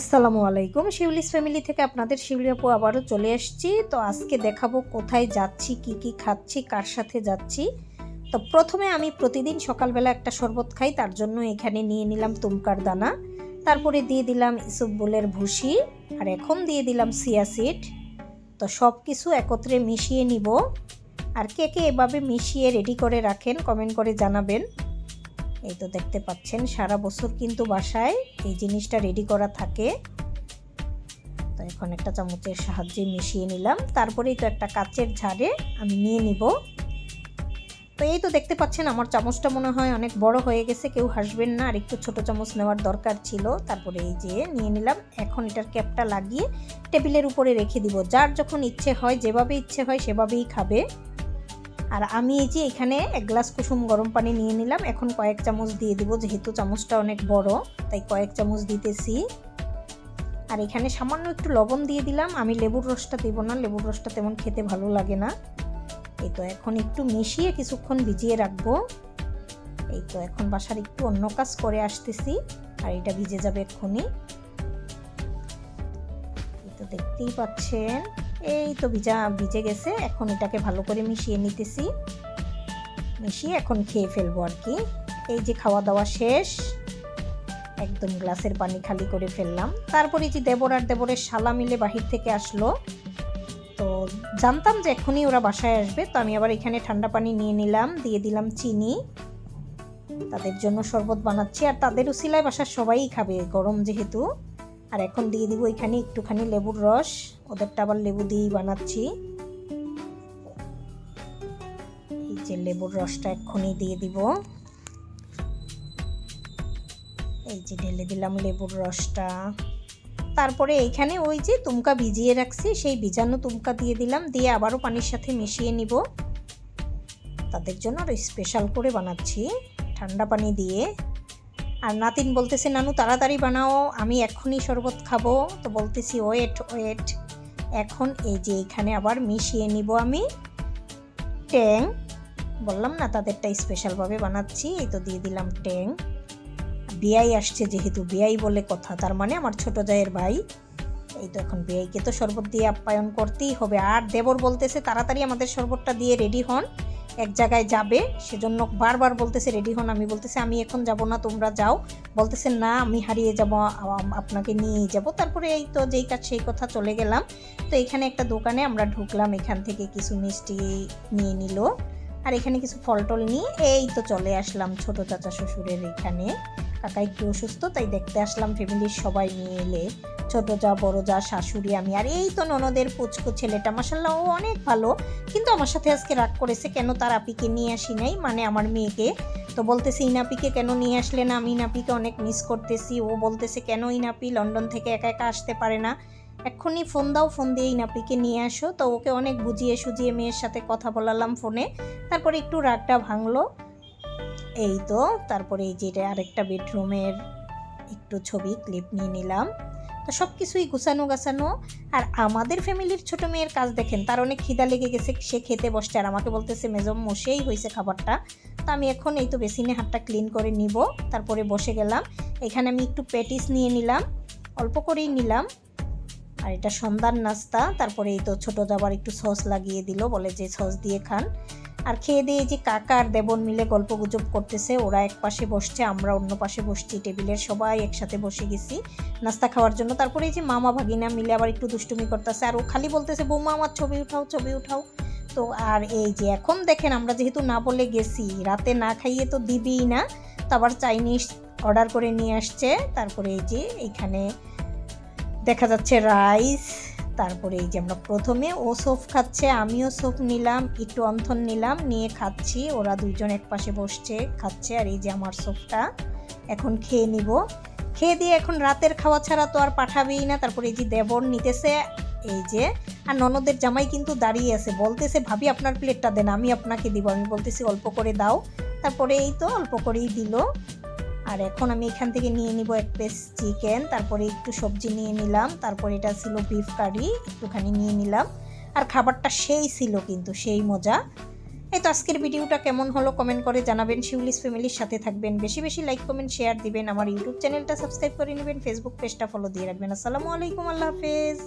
আসসালামু আলাইকুম। শিউলিস ফ্যামিলি থেকে আপনাদের শিউলি আপু আবারও চলে এসেছি তো আজকে দেখাবো কোথায় যাচ্ছি, কি কি খাচ্ছি, কার সাথে যাচ্ছি। তো প্রথমে আমি প্রতিদিন সকালবেলা একটা শরবত খাই, তার জন্য এখানে নিয়ে নিলাম তুমকার দানা। তারপরে দিয়ে দিলাম ইসুবগুলের ভুসি, আর এখন দিয়ে দিলাম সিয়া সিড। তো সব কিছু একত্রে মিশিয়ে নিব। আর কে কে এভাবে মিশিয়ে রেডি করে রাখেন কমেন্ট করে জানাবেন। এই তো দেখতে পাচ্ছেন, সারা বছর কিন্তু বাসায় এই জিনিসটা রেডি করা থাকে। তো এখন একটা চামচের সাহায্যে মিশিয়ে নিলাম। তারপরেই তো একটা কাচের ঝাড়ে আমি নিয়ে নিব। তো এই তো দেখতে পাচ্ছেন, আমার চামচটা মনে হয় অনেক বড় হয়ে গেছে, কেউ হাসবেন না। আর একটু ছোট চামচ নেওয়ার দরকার ছিল। তারপরে এই যে নিয়ে নিলাম। এখন এটার ক্যাপটা লাগিয়ে টেবিলের উপরে রেখে দিব। যার যখন ইচ্ছে হয়, যেভাবে ইচ্ছে হয় সেভাবেই খাবে। আর আমি এই যে এখানে এক গ্লাস কুসুম গরম পানি নিয়ে নিলাম। এখন কয়েক চামচ দিয়ে দেবো, যেহেতু চামচটা অনেক বড়, তাই কয়েক চামচ দিতেছি। আর এখানে সামান্য একটু লবণ দিয়ে দিলাম। আমি লেবুর রসটা দেবো না, লেবুর রসটা তেমন খেতে ভালো লাগে না। এই তো এখন একটু মিশিয়ে কিছুক্ষণ ভিজিয়ে রাখব। এই তো এখন বাসার একটু অন্য কাজ করে আসতেছি, আর এটা ভিজে যাবে এক্ষুনি। এই তো দেখতেই পাচ্ছেন। এই তো ভিজা, ভিজে গেছে। এখন এটাকে ভালো করে মিশিয়ে নিতেছি। মিশিয়ে এখন খেয়ে ফেলব আর কি। এই যে খাওয়া দাওয়া শেষ, একদম গ্লাসের পানি খালি করে ফেললাম। তারপরে যে দেবর আর দেবরের শালা মিলে বাহির থেকে আসলো। তো জানতাম যে এখনই ওরা বাসায় আসবে, তো আমি আবার এখানে ঠান্ডা পানি নিয়ে নিলাম, দিয়ে দিলাম চিনি। তাদের জন্য শরবত বানাচ্ছি। আর তাদের উসিলায় বাসার সবাই খাবে, গরম যেহেতু। আর এখন দিয়ে দিব এখানে একটুখানি লেবুর রস। ওদেরটা আবার লেবু দিয়েই বানাচ্ছি। এই যে লেবুর রসটা এক্ষুনি দিয়ে দিব। এই যে ঢেলে দিলাম লেবুর রসটা। তারপরে এইখানে ওই যে তুমকা ভিজিয়ে রাখছি, সেই ভিজানো তুমকা দিয়ে দিলাম। দিয়ে আবারও পানির সাথে মিশিয়ে নিব। তাদের জন্য আরও স্পেশাল করে বানাচ্ছি। ঠান্ডা পানি দিয়ে। আর নাতিন বলতেছে, নানু, তাড়াতাড়ি বানাও, আমি এখনই শরবত খাব। তো বলতেছি, ওয়েট ওয়েট, এখন এই যে এখানে আবার মিশিয়ে নিব আমি। ট্যাং, বললাম না তাদেরটা স্পেশালভাবে বানাচ্ছি, এই তো দিয়ে দিলাম ট্যাং। বিয়াই আসছে যেহেতু, বিয়াই বলে কথা, তার মানে আমার ছোট জায়ের ভাই। এই তো এখন বিয়াইকে তো শরবত দিয়ে আপ্যায়ন করতেই হবে। আর দেবর বলতেছে, তাড়াতাড়ি আমাদের শরবতটা দিয়ে রেডি হন। এক জায়গায় যাবে, সেজন্য বারবার বলতেছে, রেডি হন। আমি বলতেছি, আমি এখন যাব না, তোমরা যাও। বলতেছে, না, আমি হারিয়ে যাব আপনাকে নিয়ে যাব। তারপরে এই তো যেই কাজ, সেই কথা চলে গেলাম। তো এখানে একটা দোকানে আমরা ঢুকলাম, এখান থেকে কিছু মিষ্টি নিয়ে নিল। আর এখানে কিছু ফল টল নিয়ে এই তো চলে আসলাম ছোট চাচা শ্বশুরের এখানে। কাকা একটু অসুস্থ? তাই দেখতে আসলাম ফ্যামিলির সবাই নিয়ে এলে ছোট যা, বড় যা, শাশুড়ি, আমি আর এই তো ননদের পুচকু ছেলেটা। মাসাল্লাহ ও অনেক ভালো। কিন্তু আমার সাথে আজকে রাগ করেছে, কেন তার আপিকে নিয়ে আসি নাই? মানে আমার মেয়েকে। তো বলতেছে, ইনাপিকে কেন নিয়ে আসলে না? আমি ইনাপিকে অনেক মিস করতেছি। ও বলতেছে, কেন ইনাপি লন্ডন থেকে একা একা আসতে পারে না? এক্ষুনি ফোন দাও ফোন দিয়ে ইনাপিকে নিয়ে আসো। তো ওকে অনেক বুঝিয়ে সুজিয়ে মেয়ের সাথে কথা বলালাম ফোনে তারপরে একটু রাগটা ভাঙলো। এই তো, তারপরে এই যে আরেকটা বেডরুমের একটু ছবি ক্লিপ নিয়ে নিলাম। তো সব কিছুই গুছানো গাছানো। আর আমাদের ফ্যামিলির ছোট মেয়ের কাজ দেখেন, তার অনেক খিদা লেগে গেছে, সে খেতে বসছে। আর আমাকে বলতেছে, মেজম, মশেই হয়েছে খাবারটা। তো আমি এখন এই তো বেসিনে হাতটা ক্লিন করে নিব। তারপরে বসে গেলাম। এখানে আমি একটু প্যাটিস নিয়ে নিলাম। অল্প করেই নিলাম। আর এটা সন্ধ্যার নাস্তা। তারপরে এই তো ছোটো যাবার একটু সস লাগিয়ে দিল, বলে যে সস দিয়ে খান। আর খেয়ে দিয়ে যে কাকা আর দেবন মিলে গল্প গুজব করতেছে, ওরা এক পাশে বসছে, আমরা অন্য পাশে বসছি টেবিলের সবাই একসাথে বসে গেছি নাস্তা খাওয়ার জন্য। তারপরে এই যে মামা ভাগিনা মিলে আবার একটু দুষ্টুমি করতেছে, আর ও খালি বলতেছে, বৌমা, আমার ছবি উঠাও ছবি উঠাও। তো আর এই যে এখন দেখেন আমরা যেহেতু না বলে গেছি, রাতে না খাইয়ে তো দিবিই না, তো আবার চাইনিজ অর্ডার করে নিয়ে আসছে। তারপরে এই যে এইখানে দেখা যাচ্ছে রাইস তারপরে এই যে আমরা প্রথমে ও সোফ খাচ্ছে, আমিও সোফ নিলাম, একটু অন্থন নিলাম, নিয়ে খাচ্ছি। ওরা দুজন এক পাশে বসছে, খাচ্ছে, আর এই যে আমার সোফটা। এখন খেয়ে নিব। খেয়ে দিয়ে এখন রাতের খাওয়া ছাড়া তো আর পাঠাবেই না। তারপরে এই যে দেবর নিতেছে, এই যে। আর ননদের জামাই কিন্তু দাঁড়িয়ে আছে। বলতেছে, ভাবি, আপনার প্লেটটা দেন, আমি আপনাকে দিব। আমি বলতেছি, অল্প করে দাও। তারপরে এই তো অল্প করেই দিল। আর এখন আমি এখান থেকে নিয়ে নিব এক পিস চিকেন তারপরে একটু সবজি নিয়ে নিলাম, তারপরে এটা ছিল বিফ কারি একটুখানি নিয়ে নিলাম। আর খাবারটা সেই ছিল কিন্তু, সেই মজা। এই তো আজকের ভিডিওটা কেমন হলো কমেন্ট করে জানাবেন। শিউলিস ফ্যামিলির সাথে থাকবেন। বেশি বেশি লাইক কমেন্ট শেয়ার দিবেন। আমার ইউটিউব চ্যানেলটা সাবস্ক্রাইব করে নেবেন। ফেসবুক পেজটা ফলো দিয়ে রাখবেন। আসসালামু আলাইকুম, আল্লাহ হাফেজ।